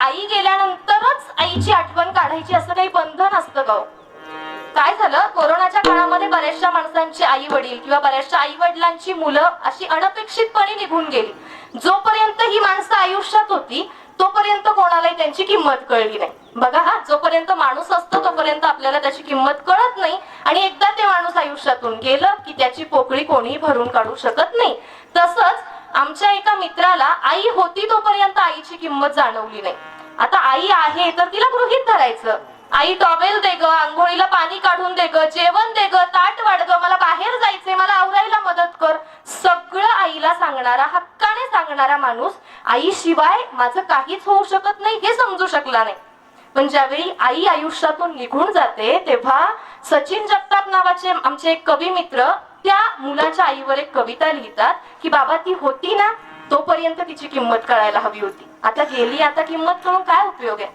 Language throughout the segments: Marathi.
आई गेल्यानंतरच आईची आठवण काढायची असं काही बंधन असतं गाव काय झालं? कोरोनाच्या काळामध्ये बऱ्याचशा माणसांची आई वडील किंवा बऱ्याचशा आई वडिलांची मुलं अशी अनपेक्षितपणे निघून गेली. जोपर्यंत ही माणसं आयुष्यात होती तोपर्यंत कोणालाही त्यांची किंमत कळली नाही. बघा हा जोपर्यंत माणूस असतो तोपर्यंत आपल्याला त्याची किंमत कळत नाही आणि एकदा ते माणूस आयुष्यातून गेलं की त्याची पोकळी कोणीही भरून काढू शकत नाही. तसंच आमच्या एका मित्राला आई होती तोपर्यंत आईची किंमत जाणवली नाही. आता आई आहे तर तिला गृहित धरायचं. आई टॉवेल दे ग आंघोळीला पाणी काढून दे ग जेवण दे ग ताट वाढ ग मला बाहेर जायचंय मला आवरायला मदत कर. सगळं आईला सांगणारा हक्काने सांगणारा माणूस आई शिवाय माझं काहीच होऊ शकत नाही हे समजू शकला नाही. पण ज्यावेळी आई आयुष्यातून निघून जाते तेव्हा सचिन जगताप नावाचे आमचे एक कवी मित्र त्या मुलाच्या आईवर एक कविता लिहितात की बाबा ती होती ना तोपर्यंत तिची किंमत कळायला हवी होती. आता गेली आता किंमत कळून काय उपयोग आहे?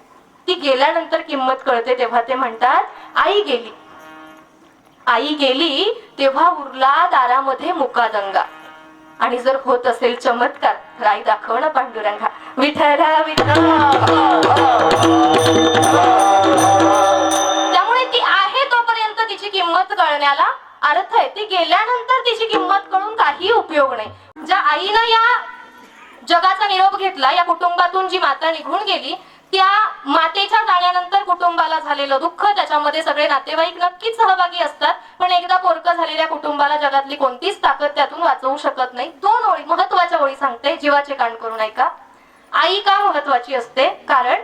ती गेल्यानंतर किंमत कळते तेव्हा ते म्हणतात आई गेली. आई गेली तेव्हा उरला दारामध्ये मुकादंगा. आणि जर होत असेल चमत्कार तर आई दाखव ना पांडुरंगा. विठरा त्यामुळे ती आहे तोपर्यंत तिची किंमत कळण्याला अर्थ आहे. ती गेल्यानंतर तिची किंमत कळून काही उपयोग नाही. ज्या आईनं या जगाचा निरोप घेतला या कुटुंबातून जी माता निघून गेली त्या मातेच्या जाण्यानंतर कुटुंबाला झालेलं दुःख त्याच्यामध्ये सगळे नातेवाईक नक्कीच सहभागी असतात पण एकदा पोरकं झालेल्या कुटुंबाला जगातली कोणतीच ताकद त्यातून वाचवू शकत नाही. दोन ओळी महत्त्वाच्या ओळी सांगते जीवाचे कान करून ऐका. आई का महत्वाची असते? कारण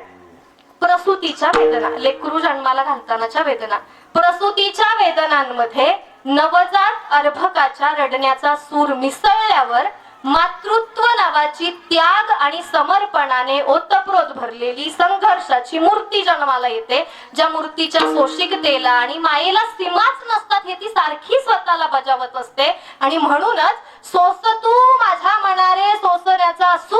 प्रसूतीच्या वेदना लेकरू जन्माला घालतानाच्या वेदना. प्रसूतीच्या वेदनांमध्ये नवजात अर्भकाच्या रडण्याचा सूर मिसळल्यावर मातृत्व नावाची त्याग आणि समर्पणाने ओतप्रोत भरलेली संघर्षाची मूर्ती जन्माला येते. ज्या मूर्तीच्या सोशिकतेला आणि मायेला सीमाच नसतात हे ती सारखी स्वतःला बजावत असते. आणि म्हणूनच सोसतू माझ्या मनारे सोसऱ्याचा असू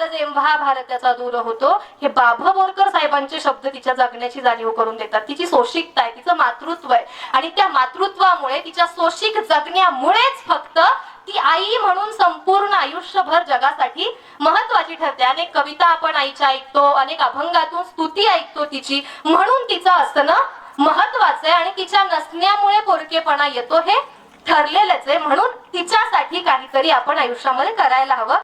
साथी जेव्हा भारताचा दूर होतो हे बाभा बोरकर साहेबांचे शब्द तिच्या जगण्याची जाणीव करून देतात. तिची सोशिकता आहे तिचं मातृत्व आहे. आणि त्या मातृत्वामुळे तिच्या सोशिक जगण्यामुळेच फक्त ती आई म्हणून संपूर्ण आयुष्यभर जगासाठी महत्वाची ठरते. अनेक कविता आपण आईच्या ऐकतो अनेक अभंगातून स्तुती ऐकतो तिची. म्हणून तिचं असणं महत्वाचं आहे आणि तिच्या नसण्यामुळे पोरकेपणा येतो हे ठरलेलंच आहे. म्हणून तिच्यासाठी काहीतरी आपण आयुष्यामध्ये करायला हवं.